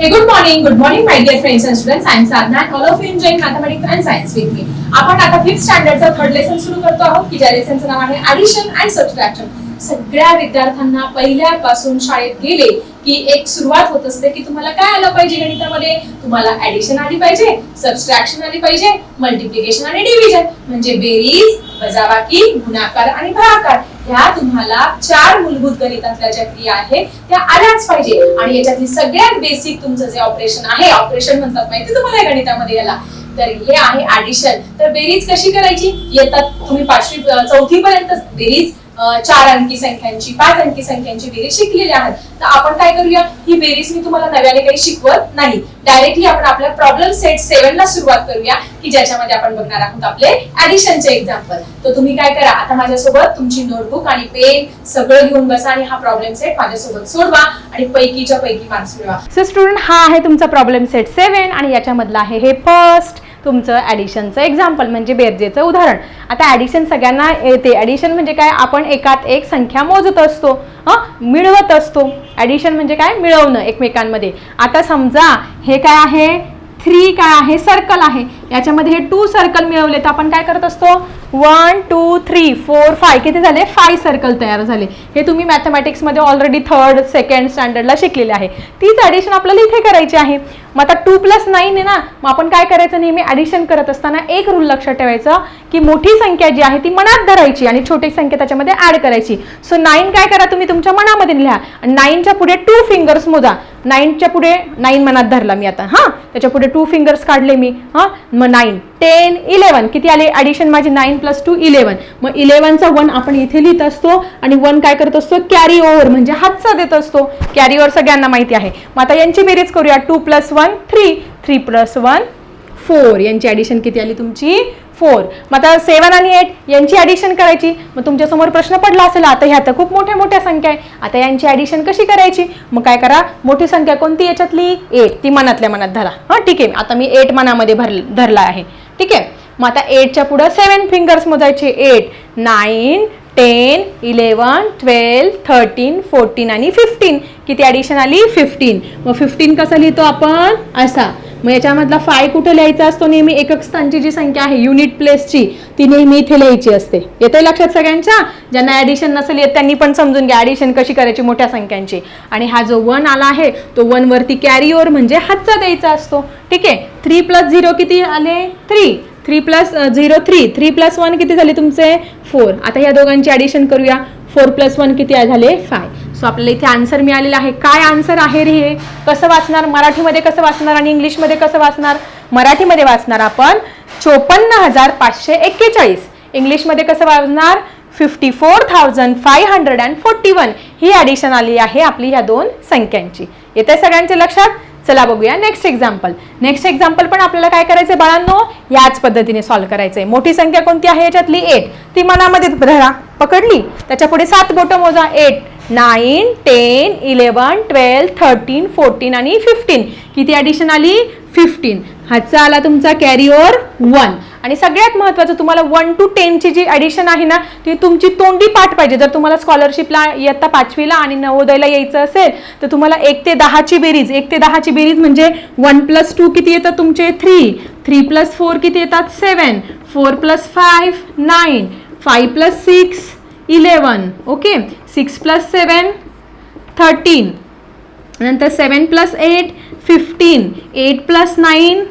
Hey, good morning, good morning, my dear friends and students. I am Sadhna and all of you enjoying mathematics and science with me. आपण आता fifth स्टँडर्डचा third lesson सुरू करतो आहोत की ज्या लेसनचं नाव आहे addition and subtraction सगळ्या विद्यार्थ्यांना पहिल्यापासून शाळेत गेले की एक सुरुवात होत असते की तुम्हाला काय आलं पाहिजे गणितामध्ये तुम्हाला ऍडिशन आली पाहिजे सबस्ट्रॅक्शन आली पाहिजे मल्टिप्लिकेशन आणि डिव्हिजन म्हणजे बेरीज वजाबाकी गुणाकार आणि भागाकार ह्या तुम्हाला चार मूलभूत गणितातल्या ज्या क्रिया आहेत. त्या आल्याच पाहिजे. आणि याच्यातली सगळ्यात बेसिक तुमचं जे ऑपरेशन आहे ऑपरेशन म्हणतात माहिती तुम्हाला या गणितामध्ये याला. तर हे आहे ऍडिशन तर बेरीज कशी करायची? येतात. तुम्ही पाचवी चौथी पर्यंत बेरीज चार अंकी संख्यांची पाच अंकी संख्यांची बेरीज शिकलेली आहेत. तर आपण काय करूया? ही बेरीज मी तुम्हाला नव्याने काही शिकवत नाही. डायरेक्टली आपण आपल्या प्रॉब्लेम सेट सेव्हन ला सुरुवात करूया की ज्याच्यामध्ये आपण बघणार आहोत आपले ऍडिशनचे एक्झाम्पल तर तुम्ही काय करा? आता माझ्यासोबत तुमची नोटबुक आणि पेन सगळं घेऊन बसा आणि हा प्रॉब्लेम सेट माझ्यासोबत सोडवा आणि पैकीच्या पैकी मार्क्स मिळवा. सो स्टुडंट हा आहे तुमचा प्रॉब्लेम सेट सेवन आणि याच्यामधलं आहे हे फर्स्ट तुमचं ॲडिशनचं एक्झाम्पल म्हणजे बेरजेचं उदाहरण. आता ॲडिशन सगळ्यांना येते. ॲडिशन म्हणजे काय? आपण एकात एक संख्या मोजत असतो. हं? मिळवत असतो. ॲडिशन म्हणजे काय? मिळवणं एकमेकांमध्ये. आता समजा हे काय आहे? थ्री काय आहे? सर्कल आहे. याच्यामध्ये हे टू सर्कल मिळवले तर आपण काय करत असतो? One two three four five किती झाले? फाय सर्कल तयार झाले. हे तुम्ही मॅथमॅटिक्समध्ये ऑलरेडी थर्ड सेकंड स्टँडर्डला शिकलेले आहे. तीच ॲडिशन आपल्याला इथे करायची आहे. मग आता टू प्लस नाईन आहे ना? मग आपण काय करायचं? नेहमी ॲडिशन करत असताना एक रूल लक्षात ठेवायचं की मोठी संख्या जी आहे ती मनात धरायची आणि छोटी संख्या त्याच्यामध्ये ॲड करायची. सो नाईन काय करा तुम्ही तुमच्या मनामध्ये लिहा. आणि नाईनच्या पुढे टू फिंगर्स मोजा. नाईनच्या पुढे नाईन मनात धरला मी आता. हां? त्याच्या पुढे टू फिंगर्स काढले मी. हां? मग नाईन टेन इलेवन किती आले? ॲडिशन माझी नाईन प्लस टू इलेवन मग इलेवनचा वन आपण इथे लिहित असतो आणि वन काय करत असतो? कॅरी ओव्हर म्हणजे हातचा देत असतो. कॅरी ओव्हर सगळ्यांना माहिती आहे. मग आता यांची बेरीज करूया. Two plus one three three plus one four यांची ॲडिशन किती आली तुमची? फोर. मग आता सेवन आणि एट यांची ॲडिशन करायची. मग तुमच्यासमोर प्रश्न पडला असेल आता ह्या तर खूप मोठ्या मोठ्या संख्या आहे. आता यांची ॲडिशन कशी करायची? मग काय करा मोठी संख्या कोणती याच्यातली? एट. ती मनातल्या मनात धरा. हां ठीक आहे. आता मी एट मनामध्ये भर धरला आहे. ठीक आहे? मग आता एटच्या पुढं सेवन फिंगर्स मोजायचे. Eight nine ten eleven twelve thirteen fourteen आणि फिफ्टीन. किती ॲडिशन आली? फिफ्टीन. मग फिफ्टीन कसं लिहितो आपण? असा. मग याच्यामधला फाय कुठे लिहायचा असतो नेहमी? एकक स्थानची जी संख्या आहे युनिट प्लेसची ती नेहमी इथे लिहायची असते. येते लक्षात सगळ्यांच्या? ज्यांना ॲडिशन नसेल येत त्यांनी पण समजून घ्या. ॲडिशन कशी करायची? मोठ्या संख्यांची. आणि हा जो वन आला आहे तो वनवरती कॅरी ओवर म्हणजे हातचा द्यायचा असतो. ठीक आहे? थ्री प्लस झिरो किती आले? Three three plus zero three three plus one किती झाले तुमचे? फोर आता या दोघांची ॲडिशन करूया. फोर प्लस वन किती झाले? फाय सो आपल्याला इथे आन्सर मिळालेला आहे. काय आन्सर आहे रे हे? कसं वाचणार? मराठीमध्ये कसं वाचणार आणि इंग्लिशमध्ये कसं वाचणार? मराठीमध्ये वाचणार आपण चोपन्न हजार पाचशे एक्केचाळीस. इंग्लिशमध्ये कसं वाचणार? Fifty four thousand five hundred and forty one he addition आली आहे आपली ह्या दोन संख्यांची. येते सगळ्यांच्या लक्षात? चला बघूया नेक्स्ट एक्झाम्पल नेक्स्ट एक्झाम्पल पण आपल्याला काय करायचं आहे बाळांनो? याच पद्धतीने सॉल्व्ह आहे मोठी संख्या कोणती आहे याच्यातली? एट ती मनामध्ये धरा. पकडली. त्याच्या पुढे सात बोटं मोजा. Eight nine ten eleven twelve thirteen fourteen आणि फिफ्टीन. किती ॲडिशन आली? फिफ्टीन. हाचा आला तुमचा कॅरी वन आणि सगळ्यात महत्त्वाचं तुम्हाला वन टू टेनची जी ॲडिशन आहे ना ती तुमची तोंडी पाठ पाहिजे. जर तुम्हाला स्कॉलरशिपला इयत्ता पाचवीला आणि नवोदयला यायचं असेल तर तुम्हाला एक ते दहाची बेरीज एक ते दहाची बेरीज म्हणजे वन प्लस टू किती येतात तुमचे? थ्री थ्री प्लस फोर किती येतात? Seven four plus five nine five plus six eleven okay six plus seven thirteen. नंतर seven plus eight fifteen. Eight plus nine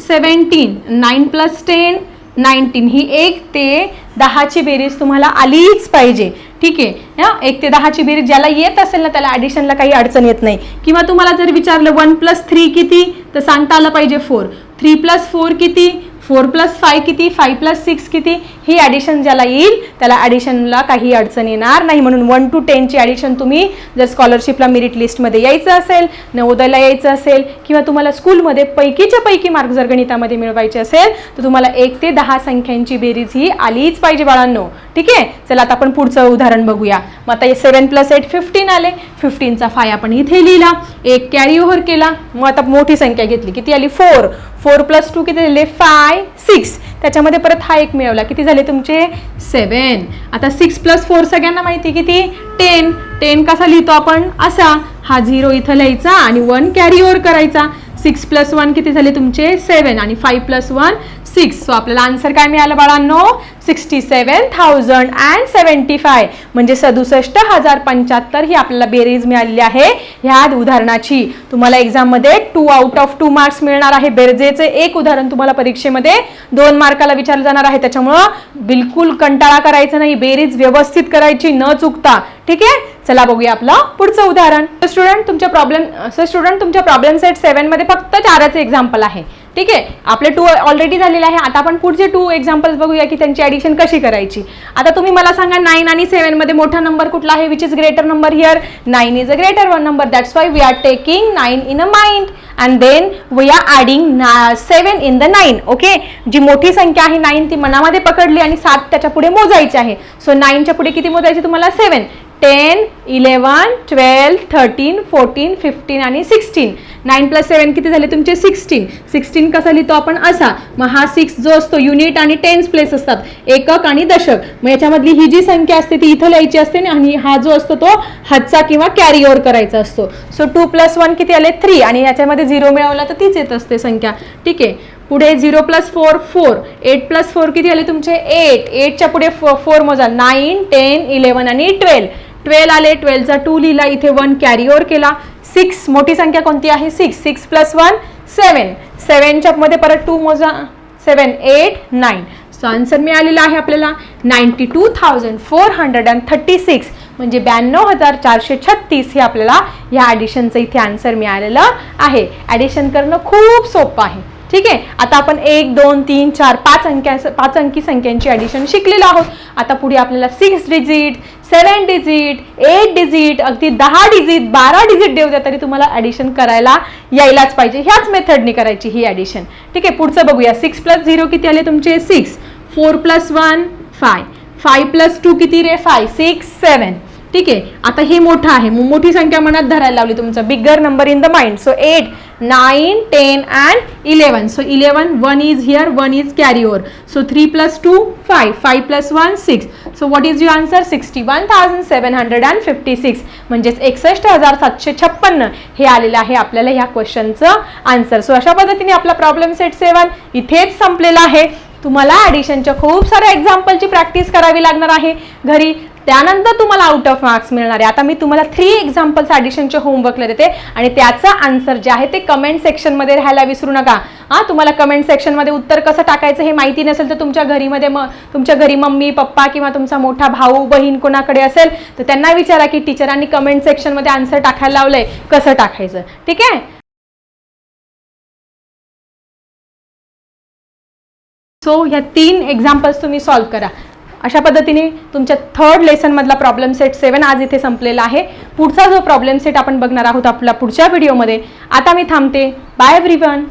seventeen. Nine plus ten nineteen. ही एक ते दहाची बेरीज तुम्हाला आलीच पाहिजे. ठीक आहे? हां? एक ते दहाची बेरीज ज्याला येत असेल ना त्याला ॲडिशनला काही अडचण येत नाही. किंवा तुम्हाला जर विचारलं वन प्लस थ्री किती? तर सांगता आलं पाहिजे फोर थ्री प्लस फोर किती? फोर प्लस फाय किती फाय प्लस सिक्स किती ही ॲडिशन ज्याला येईल त्याला ॲडिशनला काही अडचण येणार नाही. म्हणून वन टू टेनची ॲडिशन तुम्ही जर स्कॉलरशिपला मेरिट लिस्टमध्ये यायचं असेल नवोदयला यायचं असेल किंवा तुम्हाला स्कूलमध्ये पैकीच्या पैकी मार्क जर गणितामध्ये मिळवायचे असेल तर तुम्हाला एक ते दहा संख्यांची बेरीज ही आलीच पाहिजे बाळांनो. ठीक आहे? चला आता आपण पुढचं उदाहरण बघूया. मग आता सेवन प्लस एट फिफ्टीन आले. फिफ्टीनचा फाय आपण इथे लिहिला. एक कॅरी ओव्हर केला. मग आता मोठी संख्या घेतली. किती आली? फोर फोर प्लस टू किती झाले? फाय सिक्स त्याच्यामध्ये परत हा एक मिळवला. किती झाले तुमचे? सेवन आता सिक्स प्लस फोर सगळ्यांना माहिती किती? टेन टेन कसा लिहितो आपण? असा. हा झिरो इथं लिहायचा आणि वन कॅरी ओव्हर करायचा. सिक्स प्लस वन किती झाले तुमचे? सेवन आणि five plus one six so आपल्याला आन्सर काय मिळालं बाळांनो? Sixty seven thousand and seventy five म्हणजे सदुसष्ट हजार पंच्याहत्तर ही आपल्याला बेरीज मिळालेली आहे. ह्या उदाहरणाची. तुम्हाला एक्झाममध्ये two out of two marks मिळणार आहे. बेरजेचे एक उदाहरण तुम्हाला परीक्षेमध्ये दोन मार्काला विचारलं जाणार आहे. त्याच्यामुळं बिलकुल कंटाळा करायचा नाही. बेरीज व्यवस्थित करायची न चुकता. ठीक आहे? चला बघूया आपलं पुढचं उदाहरण. स्टुडंट तुमच्या प्रॉब्लेम स्टुडंट तुमच्या प्रॉब्लेम सेट सेवनमध्ये फक्त चारच एक्झाम्पल आहे. ठीक आहे? आपले टू ऑलरेडी झालेले आहे. आता आपण पुढचे टू एक्झाम्पल्स बघूया की त्यांची ॲडिशन कशी करायची. आता तुम्ही मला सांगा नाईन आणि सेवनमध्ये मोठा नंबर कुठला आहे? Which is greater number here nine is a greater one number that's why we are taking nine in a mind and then we are adding seven in the nine okay जी मोठी संख्या आहे nine ती मनामध्ये पकडली आणि सात त्याच्या पुढे मोजायची आहे. सो नाईनच्या पुढे किती मोजायची तुम्हाला? Seven ten eleven twelve thirteen fourteen fifteen आणि सिक्स्टीन. नाईन प्लस सेवन किती झाले तुमचे? सिक्स्टीन. सिक्स्टीन कसा लिहितो आपण? असा. मग हा सिक्स जो असतो युनिट आणि टेन्स प्लेस असतात. एकक आणि दशक. मग याच्यामधली ही जी संख्या असते ती इथं लिहायची असते ना आणि हा जो असतो तो हातचा किंवा कॅरी ओव्हर करायचा असतो. सो टू प्लस वन किती आले? थ्री आणि याच्यामध्ये झिरो मिळवला तर तीच येत असते संख्या. ठीक आहे? पुढे zero plus four four eight plus four किती आले तुमचे? एट एटच्या पुढे फो फोर मोजा. नाईन टेन इलेवन आणि ट्वेल्व ट्वेल्व आले ट्वेल्वचा टू लिहिला इथे वन कॅरी ओव्हर केला. सिक्स मोठी संख्या कोणती आहे? Six six plus one seven सेवनच्या मध्ये परत टू मोजा seven eight nine so answer मिळालेला आहे आपल्याला. Ninety two thousand four hundred and thirty six म्हणजे ब्याण्णव हजार चारशे छत्तीस हे आपल्याला ह्या ॲडिशनचं इथे आन्सर मिळालेलं आहे. ॲडिशन करणं खूप सोपं आहे. ठीक आहे? आता आपण एक दोन तीन चार पाच अंक्या पाच अंकी संख्यांची ॲडिशन शिकलेलो आहोत. आता पुढे आपल्याला six digit seven digit eight digit अगदी दहा डिजिट बारा डिजिट देऊ द्या तरी तुम्हाला ॲडिशन करायला यायलाच पाहिजे. ह्याच मेथडनी करायची ही ॲडिशन ठीक आहे पुढचं बघूया. सिक्स प्लस झिरो किती आले तुमचे? Six four plus one five five plus two किती रे? फाय सिक्स सेवन ठीक आहे आता हे मोठं आहे. मोठी संख्या मनात धरायला लावली तुमचं. Bigger number in the mind so eight nine ten and eleven so eleven one is here one is carry over so three plus two five five plus one six so what is you answer sixty one thousand seven hundred and fifty six म्हणजेच एकसष्ट हजार सातशे छप्पन्न हे आलेलं आहे आपल्याला ह्या क्वेश्चनचं आन्सर सो अशा पद्धतीने आपला प्रॉब्लेम सेट सेवन इथेच संपलेला आहे. तुम्हाला ॲडिशनच्या खूप साऱ्या एक्झाम्पलची प्रॅक्टिस करावी लागणार आहे. घरी त्यानंतर तुम्हाला आउट ऑफ मार्क्स मिळणार आहे. आता मी तुम्हाला थ्री एक्झाम्पल्स ॲडिशनचे होमवर्कला देते आणि त्याचं आन्सर जे आहे ते कमेंट सेक्शनमध्ये राहायला विसरू नका. हां तुम्हाला कमेंट सेक्शनमध्ये उत्तर कसं टाकायचं हे माहिती नसेल तर तुमच्या घरीमध्ये मग तुमच्या घरी मम्मी पप्पा किंवा तुमचा मोठा भाऊ बहीण कोणाकडे असेल तर त्यांना विचारा की टीचरांनी कमेंट सेक्शनमध्ये आन्सर टाकायला लावलंय. कसं टाकायचं? ठीक आहे? सो ह्या तीन एक्झाम्पल्स तुम्ही सॉल्व्ह करा. अशा पद्धतीने तुमच्या थर्ड लेसनमधला प्रॉब्लेम सेट सेवन आज इथे संपलेला आहे. पुढचा जो प्रॉब्लेम सेट आपण बघणार आहोत आपल्या पुढच्या व्हिडिओमध्ये आता मी थांबते. Bye everyone